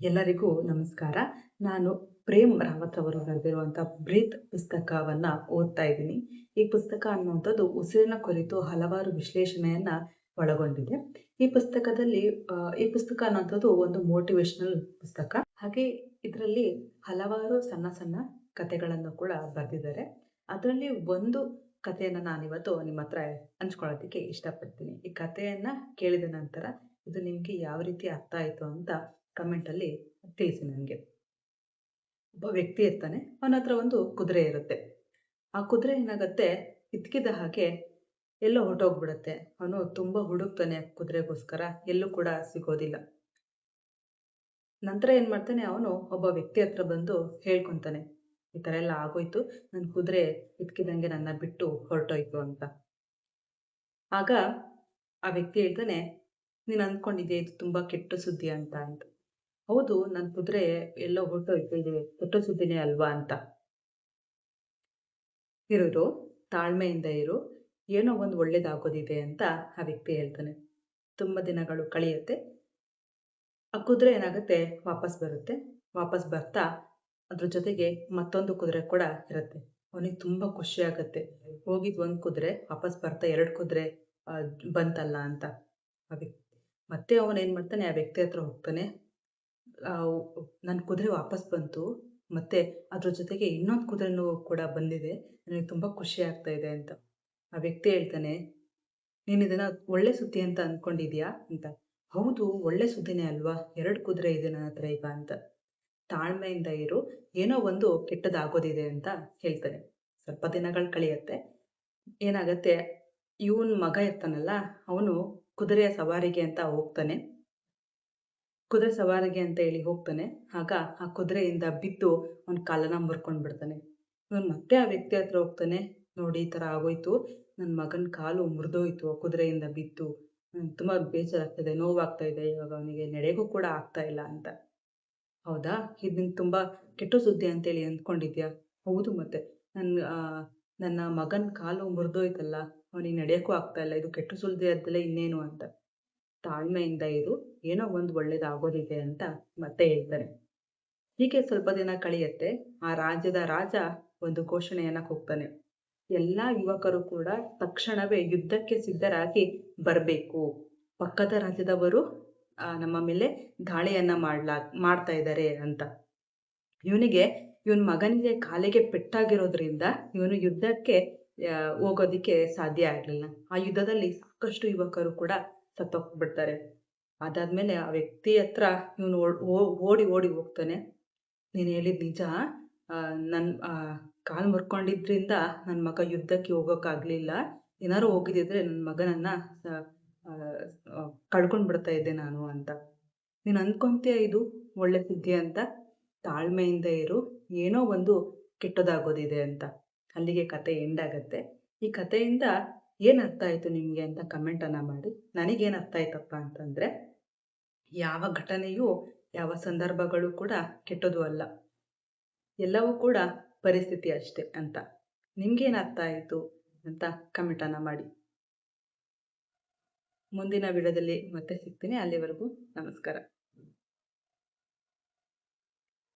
ಎಲ್ಲರಿಗೂ ನಮಸ್ಕಾರ. ನಾನು ಪ್ರೇಮ್ ರಾವತ್ ಅವರು ಬರೆದಿರುವಂಥ ಬ್ರೀತ್ ಪುಸ್ತಕವನ್ನ ಓದ್ತಾ ಇದ್ದೀನಿ. ಈ ಪುಸ್ತಕ ಅನ್ನುವಂಥದ್ದು ಉಸಿರಿನ ಕುರಿತು ಹಲವಾರು ವಿಶ್ಲೇಷಣೆಯನ್ನ ಒಳಗೊಂಡಿದೆ. ಈ ಪುಸ್ತಕದಲ್ಲಿ ಈ ಪುಸ್ತಕ ಅನ್ನುವಂಥದ್ದು ಒಂದು ಮೋಟಿವೇಶನಲ್ ಪುಸ್ತಕ. ಹಾಗೆ ಇದರಲ್ಲಿ ಹಲವಾರು ಸಣ್ಣ ಸಣ್ಣ ಕಥೆಗಳನ್ನು ಕೂಡ ಬರೆದಿದ್ದಾರೆ. ಅದರಲ್ಲಿ ಒಂದು ಕಥೆಯನ್ನ ನಾನಿವತ್ತು ನಿಮ್ಮ ಹತ್ರ ಹಂಚ್ಕೊಳ್ಳೋದಕ್ಕೆ ಇಷ್ಟಪಡ್ತೀನಿ. ಈ ಕಥೆಯನ್ನ ಕೇಳಿದ ನಂತರ ಇದು ನಿಮಗೆ ಯಾವ ರೀತಿ ಅರ್ಥ ಆಯಿತು ಅಂತ ಕಮೆಂಟ್ ಅಲ್ಲಿ ತಿಳಿಸಿ ನನಗೆ. ಒಬ್ಬ ವ್ಯಕ್ತಿ ಇರ್ತಾನೆ, ಅವನ ಹತ್ರ ಒಂದು ಕುದುರೆ ಇರುತ್ತೆ. ಆ ಕುದುರೆ ಏನಾಗತ್ತೆ, ಇದ್ಕಿದ ಹಾಗೆ ಎಲ್ಲೋ ಹೊಟ್ಟೋಗ್ಬಿಡತ್ತೆ ಅವನು ತುಂಬಾ ಹುಡುಕ್ತಾನೆ ಕುದುರೆಗೋಸ್ಕರ, ಎಲ್ಲೂ ಕೂಡ ಸಿಗೋದಿಲ್ಲ. ನಂತರ ಏನು ಮಾಡ್ತಾನೆ, ಅವನು ಒಬ್ಬ ವ್ಯಕ್ತಿ ಹತ್ರ ಬಂದು ಹೇಳ್ಕೊಂತಾನೆ, ಈ ತರ ಎಲ್ಲ ಆಗೋಯ್ತು ನನ್ನ ಕುದುರೆ ಇದ್ಕಿದಂಗೆ ನನ್ನ ಬಿಟ್ಟು ಹೊರಟೋಯ್ತು ಅಂತ. ಆಗ ಆ ವ್ಯಕ್ತಿ ಹೇಳ್ತಾನೆ, ನೀನು ಅಂದ್ಕೊಂಡಿದ್ಯಾ, ಇದು ತುಂಬಾ ಕೆಟ್ಟ ಸುದ್ದಿ ಅಂತ ಅಂತ. ಹೌದು ನನ್ನ ಕುದುರೆ ಎಲ್ಲೋ ಹೊರಟೋಯ್ತು ಇದು ಕೆಟ್ಟ ಸುದ್ದಿನೇ ಅಲ್ವಾ ಅಂತ. ಇರೋರು ತಾಳ್ಮೆಯಿಂದ ಇರು, ಏನೋ ಒಂದು ಒಳ್ಳೇದಾಗೋದಿದೆ ಅಂತ ಆ ವ್ಯಕ್ತಿ ಹೇಳ್ತಾನೆ. ತುಂಬ ದಿನಗಳು ಕಳೆಯುತ್ತೆ. ಆ ಕುದುರೆ ಏನಾಗುತ್ತೆ? ವಾಪಸ್ ಬರುತ್ತೆ. ವಾಪಸ್ ಬರ್ತಾ ಅದ್ರ ಜೊತೆಗೆ ಮತ್ತೊಂದು ಕುದುರೆ ಕೂಡ ಇರುತ್ತೆ. ಅವನಿಗೆ ತುಂಬ ಖುಷಿ ಆಗುತ್ತೆ. ಹೋಗಿದ್ ಒಂದು ಕುದುರೆ, ವಾಪಸ್ ಬರ್ತಾ ಎರಡು ಕುದುರೆ ಬಂತಲ್ಲ ಅಂತ ಆ ವ್ಯಕ್ತಿ ಮತ್ತೆ ಅವನ್ ಏನ್ ಮಾಡ್ತಾನೆ? ಆ ವ್ಯಕ್ತಿ ಹತ್ರ ಹೋಗ್ತಾನೆ. ಆ, ನನ್ ಕುದುರೆ ವಾಪಸ್ ಬಂತು. ಮತ್ತೆ ಅದ್ರ ಜೊತೆಗೆ ಇನ್ನೊಂದು ಕುದುರೆನೂ ಕೂಡ ಬಂದಿದೆ. ನನಗೆ ತುಂಬಾ ಖುಷಿ ಆಗ್ತಾ ಇದೆ ಅಂತ. ಆ ವ್ಯಕ್ತಿ ಹೇಳ್ತಾನೆ ನೀನು ಇದನ್ನ ಒಳ್ಳೆ ಸುದ್ದಿ ಅಂತ ಅನ್ಕೊಂಡಿದ್ಯಾ? ಅಂತ. ಹೌದು ಒಳ್ಳೆ ಸುದ್ದಿನೇ ಅಲ್ವಾ? ಎರಡು ಕುದುರೆ ಇದೆ ನನ್ನ ಹತ್ರ ಈಗ ಅಂತ. ತಾಳ್ಮೆಯಿಂದ ಇರು. ಏನೋ ಒಂದು ಕೆಟ್ಟದಾಗೋದಿದೆ ಅಂತ ಹೇಳ್ತಾನೆ. ಸ್ವಲ್ಪ ದಿನಗಳು ಕಳೆಯುತ್ತೆ. ಏನಾಗತ್ತೆ ಇವನ್ ಮಗ ಇರ್ತಾನಲ್ಲ ಅವನು ಕುದುರೆಯ ಸವಾರಿಗೆ ಅಂತ ಹೋಗ್ತಾನೆ. ಕುದುರೆ ಸವಾರಿಗೆ ಅಂತ ಹೇಳಿ ಹೋಗ್ತಾನೆ. ಆಗ ಆ ಕುದುರೆಯಿಂದ ಬಿದ್ದು ಅವನ ಕಾಲನ್ನ ಮುರ್ಕೊಂಡು ಬಿಡ್ತಾನೆ ಇವನ್ ಮತ್ತೆ ಆ ವ್ಯಕ್ತಿ ಹತ್ರ ಹೋಗ್ತಾನೆ. ನೋಡಿ ಈ ತರ ಆಗೋಯ್ತು. ನನ್ನ ಮಗನ ಕಾಲು ಮುರಿದೋಯ್ತು ಆ ಕುದುರೆಯಿಂದ ಬಿದ್ದು. ತುಂಬಾ ಬೇಜಾರಾಗ್ತಿದೆ, ನೋವಾಗ್ತಾ ಇದೆ. ಇವಾಗ ಅವನಿಗೆ ನಡೆಗೂ ಕೂಡ ಆಗ್ತಾ ಇಲ್ಲ ಅಂತ. ಹೌದಾ? ಇದು ನಿಂಗೆ ತುಂಬಾ ಕೆಟ್ಟ ಸುದ್ದಿ ಅಂತೇಳಿ ಅಂದ್ಕೊಂಡಿದ್ಯಾ? ಹೌದು ಮತ್ತೆ. ನನ್ನ ನನ್ನ ಮಗನ ಕಾಲು ಮುರಿದೋಯ್ತಲ್ಲ, ಅವನಿಗೆ ನಡೆಯಕ್ಕೂ ಆಗ್ತಾ ಇಲ್ಲ. ಇದು ಕೆಟ್ಟ ಸುದ್ದಿ ಅದಲ್ಲ ಇನ್ನೇನು ಅಂತ. ತಾಳ್ಮೆಯಿಂದ ಇರು. ಏನೋ ಒಂದು ಒಳ್ಳೇದಾಗೋದಿದೆ ಅಂತ ಮತ್ತೆ ಹೇಳ್ತಾರೆ. ಹೀಗೆ ಸ್ವಲ್ಪ ದಿನ ಕಳೆಯುತ್ತೆ. ಆ ರಾಜ್ಯದ ರಾಜ ಒಂದು ಘೋಷಣೆಯನ್ನ ಕೂಗ್ತಾನೆ ಎಲ್ಲಾ ಯುವಕರು ಕೂಡ ತಕ್ಷಣವೇ ಯುದ್ಧಕ್ಕೆ ಸಿದ್ಧರಾಗಿ ಬರಬೇಕು. ಪಕ್ಕದ ರಾಜ್ಯದವರು ನಮ್ಮ ಮೇಲೆ ದಾಳಿಯನ್ನ ಮಾಡ್ಲಾ, ಮಾಡ್ತಾ ಇದ್ದಾರೆ ಅಂತ. ಇವನಿಗೆ, ಇವನ್ ಮಗನಿಗೆ ಕಾಲಿಗೆ ಪೆಟ್ಟಾಗಿರೋದ್ರಿಂದ ಇವನು ಯುದ್ಧಕ್ಕೆ ಹೋಗೋದಿಕ್ಕೆ ಸಾಧ್ಯ ಆಗ್ಲಿಲ್ಲ. ಆ ಯುದ್ಧದಲ್ಲಿ ಸಾಕಷ್ಟು ಯುವಕರು ಕೂಡ ಸತ್ತೋಗ್ಬಿಡ್ತಾರೆ. ಅದಾದ್ಮೇಲೆ ಆ ವ್ಯಕ್ತಿ ಹತ್ರ ಇವನು ಓಡಿ ಓಡಿ ಹೋಗ್ತಾನೆ. ನೀನು ಹೇಳಿದ್ ನಿಜ. ನನ್ನ ಕಾಲು ಮುರ್ಕೊಂಡಿದ್ದರಿಂದ ನನ್ನ ಮಗ ಯುದ್ಧಕ್ಕೆ ಹೋಗೋಕ್ಕಾಗಲಿಲ್ಲ ಏನಾರು ಹೋಗಿದ್ದಿದ್ರೆ ನನ್ನ ಮಗನನ್ನ ಕಳ್ಕೊಂಡ್ ಬಿಡ್ತಾ ಇದ್ದೆ ನಾನು ಅಂತ. ನೀನು ಅನ್ಕೊಂತೀಯ ಇದು? ಒಳ್ಳೆ ಸುದ್ದಿ ಅಂತ? ತಾಳ್ಮೆಯಿಂದ ಇರು. ಏನೋ ಒಂದು ಕೆಟ್ಟದಾಗೋದಿದೆ ಅಂತ. ಅಲ್ಲಿಗೆ ಕತೆ ಎಂಡ್ ಆಗತ್ತೆ. ಈ ಕಥೆಯಿಂದ ಏನ್ ಅರ್ಥ ಆಯಿತು ನಿಮಗೆ ಅಂತ ಕಮೆಂಟನ್ನು ಮಾಡಿ? ನನಗೇನು ಅರ್ಥ ಆಯ್ತಪ್ಪ ಅಂತಂದರೆ, ಯಾವ ಘಟನೆಯೂ, ಯಾವ ಸಂದರ್ಭಗಳು ಕೂಡ ಕೆಟ್ಟದು ಅಲ್ಲ. ಎಲ್ಲವೂ ಕೂಡ ಪರಿಸ್ಥಿತಿ ಅಷ್ಟೇ ಅಂತ. ನಿಮಗೇನು ಅರ್ಥ ಆಯಿತು ಅಂತ ಕಮೆಂಟನ್ನು ಮಾಡಿ. ಮುಂದಿನ ವಿಡಿಯೋದಲ್ಲಿ ಮತ್ತೆ ಸಿಗ್ತೀನಿ. ಅಲ್ಲಿವರೆಗೂ ನಮಸ್ಕಾರ.